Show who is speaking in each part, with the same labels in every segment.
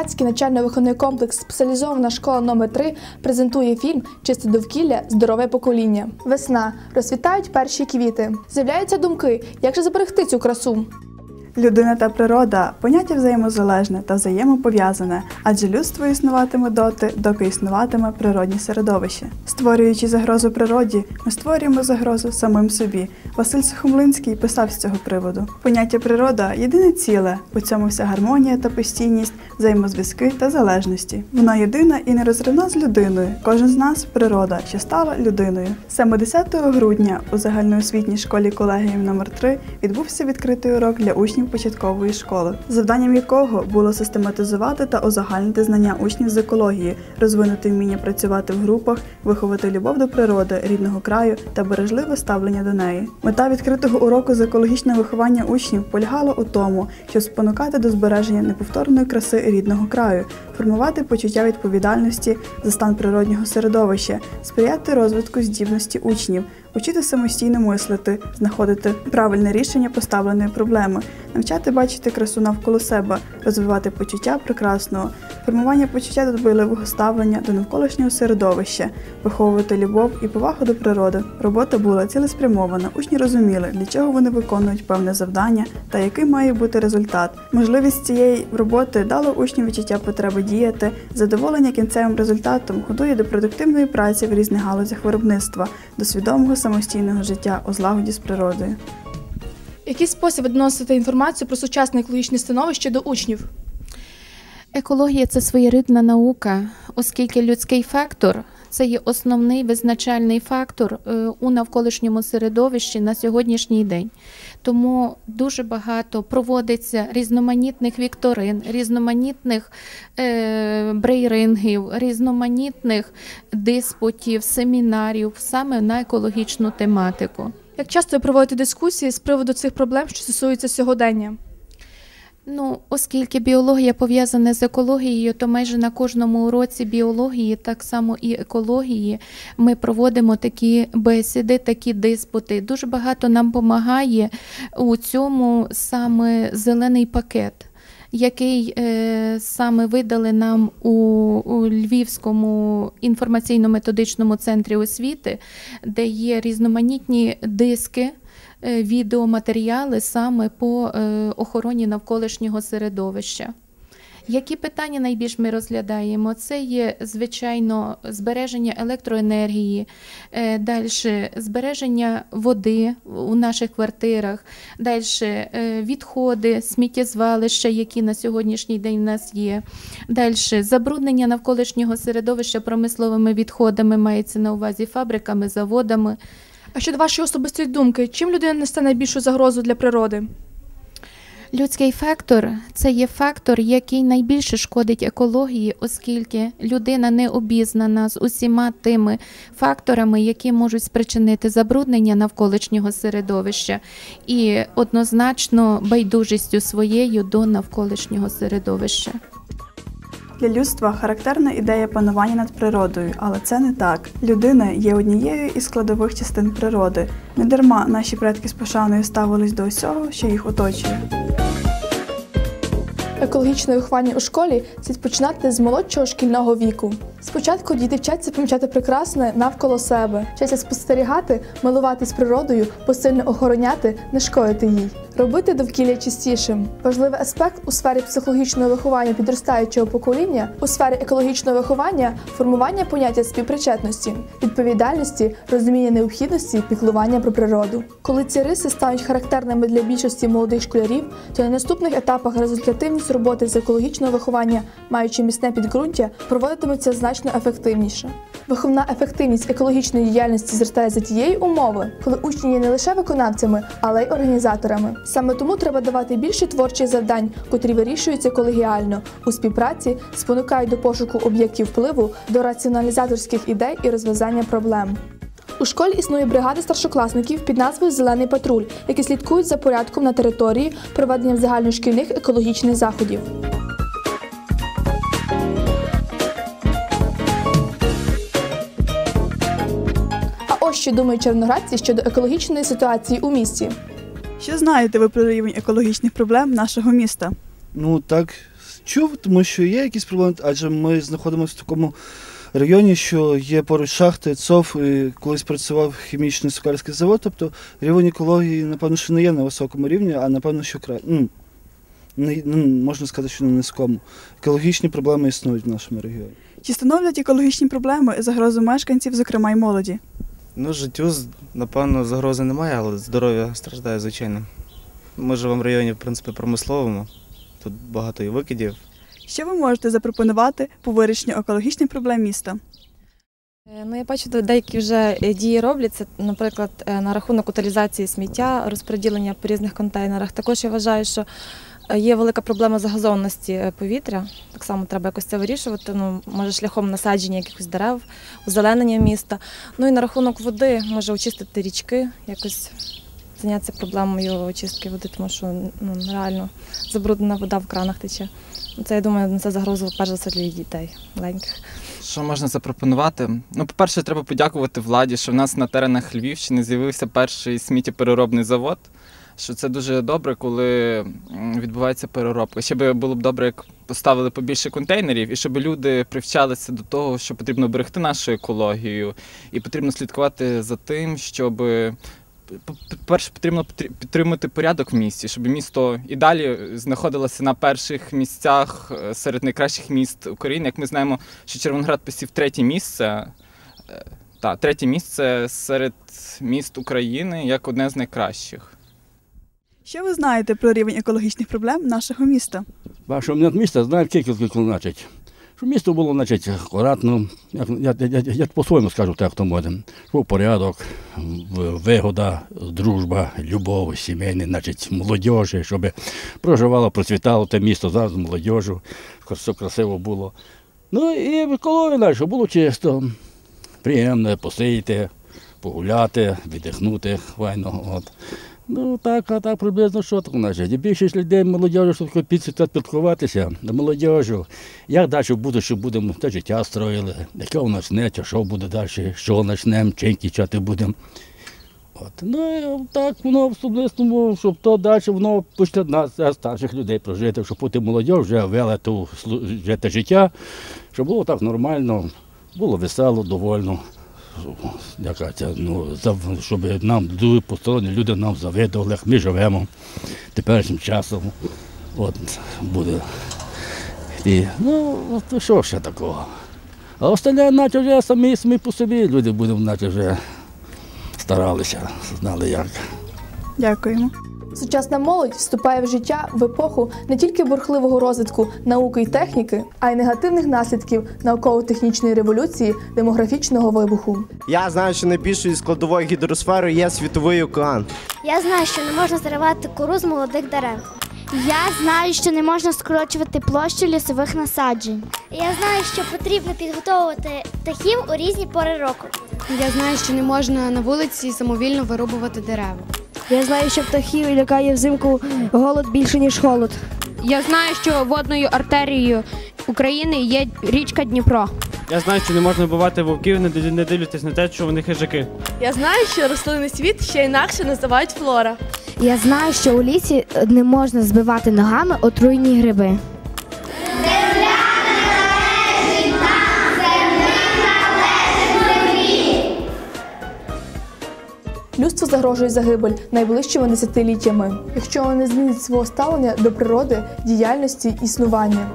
Speaker 1: Червоноградський навчально-виховний комплекс Спеціалізована школа номер 3 презентує фільм Чисте довкілля, здорове покоління. Весна розцвітають перші квіти. З'являються думки, як же зберегти цю красу.
Speaker 2: Людина та природа поняття взаємозалежне та взаємопов'язане, адже людство існуватиме доти, доки існуватиме природні середовище. Створюючи загрозу природі, ми створюємо загрозу самим собі. Василь Сухомлинський писав з цього приводу. Поняття природа єдине ціле, у цьому вся гармонія та постійність, взаємозв'язки та залежності. Вона єдина і нерозривна з людиною. Кожен з нас природа, що стала людиною. Саме 10 грудня у загальноосвітній школі колегіум номер 3 відбувся відкритий урок для учнів початкової школи, завданням якого було систематизувати та узагальнити знання учнів з екології, розвинути вміння працювати в групах, виховати любов до природи, рідного краю та бережливе ставлення до неї. Мета відкритого уроку з екологічного виховання учнів полягала у тому, щоб спонукати до збереження неповторної краси рідного краю, формувати почуття відповідальності за стан природнього середовища, сприяти розвитку здібності учнів, учити самостійно мислити, знаходити правильне рішення поставленої проблеми, навчати бачити красу навколо себе, розвивати почуття прекрасного, формування почуття дбайливого ставлення до навколишнього середовища, виховувати любов і повагу до природи. Робота була цілеспрямована. Учні розуміли, для чого вони виконують певне завдання та який має бути результат. Можливість цієї роботи дала учням відчуття потреби діяти, задоволення кінцевим результатом годує до продуктивної праці в різних галузях виробництва, до свідомого самостійного життя у злагоді з природою.
Speaker 1: Який спосіб відносити інформацію про сучасне екологічне становище до учнів?
Speaker 3: Екологія це своєрідна наука, оскільки людський фактор це є основний визначальний фактор е, у навколишньому середовищі на сьогоднішній день. Тому дуже багато проводиться різноманітних вікторин, різноманітних е, брейрингів, різноманітних диспутів, семінарів саме на екологічну тематику.
Speaker 1: Як часто ви проводите дискусії з приводу цих проблем, що стосуються сьогодення?
Speaker 3: Ну, оскільки біологія пов'язана з екологією, то майже на кожному уроці біології, так само і екології, ми проводимо такі бесіди, такі диспути. Дуже багато нам допомагає у цьому саме зелений пакет. Який е, саме видали нам у, у Львівському інформаційно-методичному центрі освіти, де є різноманітні диски, відеоматеріали саме по е, охороні навколишнього середовища. Які питання найбільш ми розглядаємо? Це є, звичайно, збереження електроенергії, е, далі збереження води у наших квартирах, далі відходи, сміттєзвалища, які на сьогоднішній день в нас є. Далі забруднення навколишнього середовища промисловими відходами мається на увазі фабриками, заводами.
Speaker 1: А щодо вашої особистої думки, чим людина несе найбільшу загрозу для природи?
Speaker 3: Людський фактор це є фактор, який найбільше шкодить екології, оскільки людина не обізнана з усіма тими факторами, які можуть спричинити забруднення навколишнього середовища, і однозначно байдужістю своєю до навколишнього середовища.
Speaker 2: Для людства характерна ідея панування над природою, але це не так. Людина є однією із складових частин природи. Недарма наші предки з пошаною ставились до усього, що їх оточує.
Speaker 1: Екологічне виховання у школі слід починати з молодшого шкільного віку. Спочатку діти вчаться помічати прекрасне навколо себе, вчаться спостерігати, милуватись природою, посильно охороняти, не шкодити їй робити довкілля чистішим. Важливий аспект у сфері психологічного виховання підростаючого покоління, у сфері екологічного виховання, формування поняття співпричетності, відповідальності, розуміння необхідності, піклування про природу. Коли ці риси стануть характерними для більшості молодих школярів, то на наступних етапах результативність роботи з екологічного виховання, маючи міцне підґрунтя, проводитиметься значно ефективніше. Виховна ефективність екологічної діяльності зростає за тієї умови, коли учні є не лише виконавцями, але й організаторами. Саме тому треба давати більше творчих завдань, котрі вирішуються колегіально у співпраці, спонукають до пошуку об'єктів впливу, до раціоналізаторських ідей і розв'язання проблем. У школі існує бригада старшокласників під назвою Зелений патруль, які слідкують за порядком на території проведенням загальношкільних екологічних заходів. Що думають червоноградці щодо екологічної ситуації у місті.
Speaker 2: Що знаєте ви про рівень екологічних проблем нашого міста?
Speaker 4: Ну так чув, тому що є якісь проблеми, адже ми знаходимося в такому районі, що є поруч шахти, ЦОВ, і колись працював хімічний сукарський завод, тобто рівень екології, напевно, що не є на високому рівні, а напевно, що кра... ну, не, ну, можна сказати, що на низькому. Екологічні проблеми існують в нашому регіоні.
Speaker 2: Чи становлять екологічні проблеми загрозу мешканців, зокрема й молоді?
Speaker 5: Ну, життю, з- напевно, загрози немає, але здоров'я страждає, звичайно. Ми живемо в районі, в принципі, промисловому. Тут багато і викидів.
Speaker 2: Що ви можете запропонувати по вирішенню екологічних проблем міста?
Speaker 6: Е, Ну, я бачу, деякі вже е, дії робляться, наприклад, е, на рахунок утилізації сміття, розподілення по різних контейнерах. Також я вважаю, що є велика проблема загазованості е, повітря. Так само треба якось це вирішувати. Ну, може, шляхом насадження якихось дерев, озеленення міста. Ну і на рахунок води, може очистити річки, якось зайнятися проблемою очистки води, тому що ну, реально забруднена вода в кранах тече. Це я думаю, це загроза перш за все для дітей маленьких.
Speaker 7: Що можна запропонувати? Ну, по-перше, треба подякувати владі, що в нас на теренах Львівщини з'явився перший сміттєпереробний завод. Що це дуже добре, коли відбувається переробка. Ще би було б добре, як поставили побільше контейнерів, і щоб люди привчалися до того, що потрібно берегти нашу екологію, і потрібно слідкувати за тим, щоб перше потрібно потр- підтримати порядок в місті, щоб місто і далі знаходилося на перших місцях е, серед найкращих міст України. Як ми знаємо, що Червоноград посів третє місце. е, Та, третє місце серед міст України як одне з найкращих.
Speaker 2: Що ви знаєте про рівень екологічних проблем нашого міста?
Speaker 8: Вашого міста кілька, кілька, значить. Щоб місто було, значить, акуратно, як, я, я, я, по-своєму скажу так, хто може. Був порядок, вигода, дружба, любов, сімейний, значить, молодіжі, щоб проживало, процвітало те місто зараз з молодіжю, все красиво було. Ну і далі, щоб було чисто, приємно посидіти, погуляти, віддихнути файно. От. Ну так, а так приблизно що так значить. І більшість людей молодіжі, що таке підсвіта спілкуватися до молодіжі. Як далі буде, що будемо те життя строїли, яке у нас не, що буде далі, що почнемо, чим кінчати будемо. Ну так воно в особистому, щоб то далі воно почне нас, е, старших людей прожити, щоб потім молодь вже вела ту те життя, щоб було так нормально, було весело, довольно. Яка ну, щоб нам дуже посторонні люди нам завидували, як ми живемо теперішнім часом. От буде. І, ну, от що ще такого? А остальне, наче вже самі, самі по собі люди будемо, наче вже старалися, знали як.
Speaker 2: Дякуємо.
Speaker 1: Сучасна молодь вступає в життя в епоху не тільки бурхливого розвитку науки і техніки, а й негативних наслідків науково-технічної революції, демографічного вибуху.
Speaker 9: Я знаю, що найбільшою складовою гідросфери є світовий океан.
Speaker 10: Я знаю, що не можна зривати кору з молодих дерев. Я знаю, що не можна скорочувати площу лісових насаджень. Я знаю, що потрібно підготовувати птахів у різні пори року.
Speaker 11: Я знаю, що не можна на вулиці самовільно вирубувати дерева.
Speaker 10: Я знаю, що птахів лякає взимку голод більше, ніж холод.
Speaker 11: Я знаю, що водною артерією України є річка Дніпро.
Speaker 12: Я знаю, що не можна вбивати вовків, не не дивлячись на те, що вони хижаки.
Speaker 13: Я знаю, що рослинний світ ще інакше називають флора.
Speaker 10: Я знаю, що у лісі не можна збивати ногами отруйні гриби.
Speaker 1: Загрожує загибель найближчими десятиліттями, якщо вони змінять свого ставлення до природи, діяльності, існування.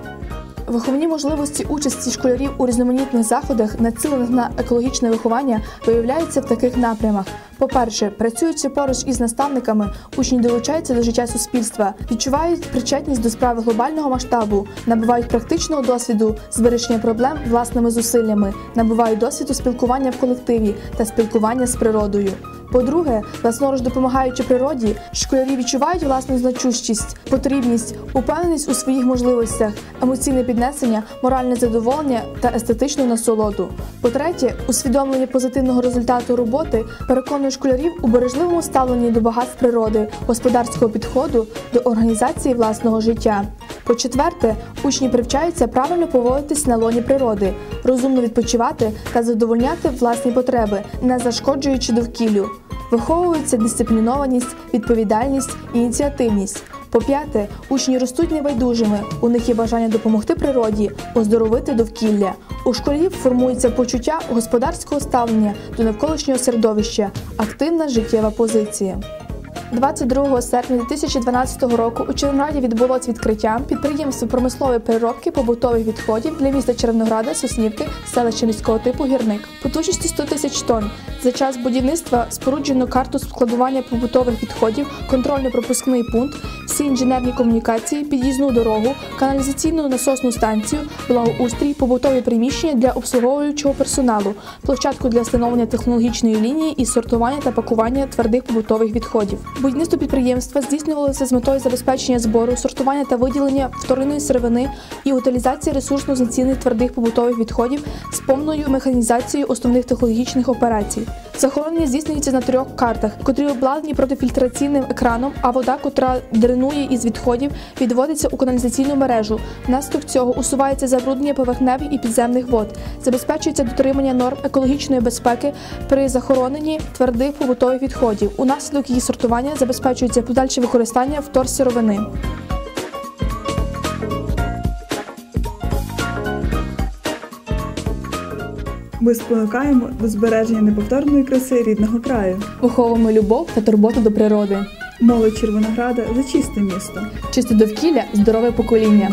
Speaker 1: Виховні можливості участі школярів у різноманітних заходах, націлених на екологічне виховання, виявляються в таких напрямах. По-перше, працюючи поруч із наставниками, учні долучаються до життя суспільства, відчувають причетність до справи глобального масштабу, набувають практичного досвіду з вирішення проблем власними зусиллями, набувають досвіду спілкування в колективі та спілкування з природою. По-друге, власноруч допомагаючи природі, школярі відчувають власну значущість, потрібність, упевненість у своїх можливостях, емоційне піднесення, моральне задоволення та естетичну насолоду. По-третє, усвідомлення позитивного результату роботи переконує школярів у бережливому ставленні до багатств природи, господарського підходу до організації власного життя. По-четверте, учні привчаються правильно поводитись на лоні природи, розумно відпочивати та задовольняти власні потреби, не зашкоджуючи довкіллю. Виховується дисциплінованість, відповідальність ініціативність. По-п'яте, учні ростуть небайдужими. У них є бажання допомогти природі, оздоровити довкілля. У школі формується почуття господарського ставлення до навколишнього середовища, активна життєва позиція. 22 серпня 2012 року у Червонограді відбулось відкриття підприємства промислової переробки побутових відходів для міста Червонограда, Соснівки, селища міського типу Гірник. Потужністю 100 тисяч тонн. За час будівництва споруджено карту складування побутових відходів, контрольно-пропускний пункт, всі інженерні комунікації, під'їзну дорогу, каналізаційну насосну станцію, благоустрій, побутові приміщення для обслуговуючого персоналу, площадку для встановлення технологічної лінії і сортування та пакування твердих побутових відходів. Будівництво підприємства здійснювалося з метою забезпечення збору, сортування та виділення вторинної сировини і утилізації ресурсно знецінних твердих побутових відходів з повною механізацією основних технологічних операцій. Захоронення здійснюється на трьох картах, котрі обладнані протифільтраційним екраном, а вода, котра дренує із відходів, відводиться у каналізаційну мережу. Внаслідок цього усувається забруднення поверхневих і підземних вод, забезпечується дотримання норм екологічної безпеки при захороненні твердих побутових відходів. Унаслідок її сортування забезпечується подальше використання вторсировини.
Speaker 2: Ми спонукаємо до збереження неповторної краси рідного краю.
Speaker 1: Поховуємо любов та турботу до природи.
Speaker 2: Молодь Червонограда за чисте місто.
Speaker 1: Чисте довкілля, здорове покоління.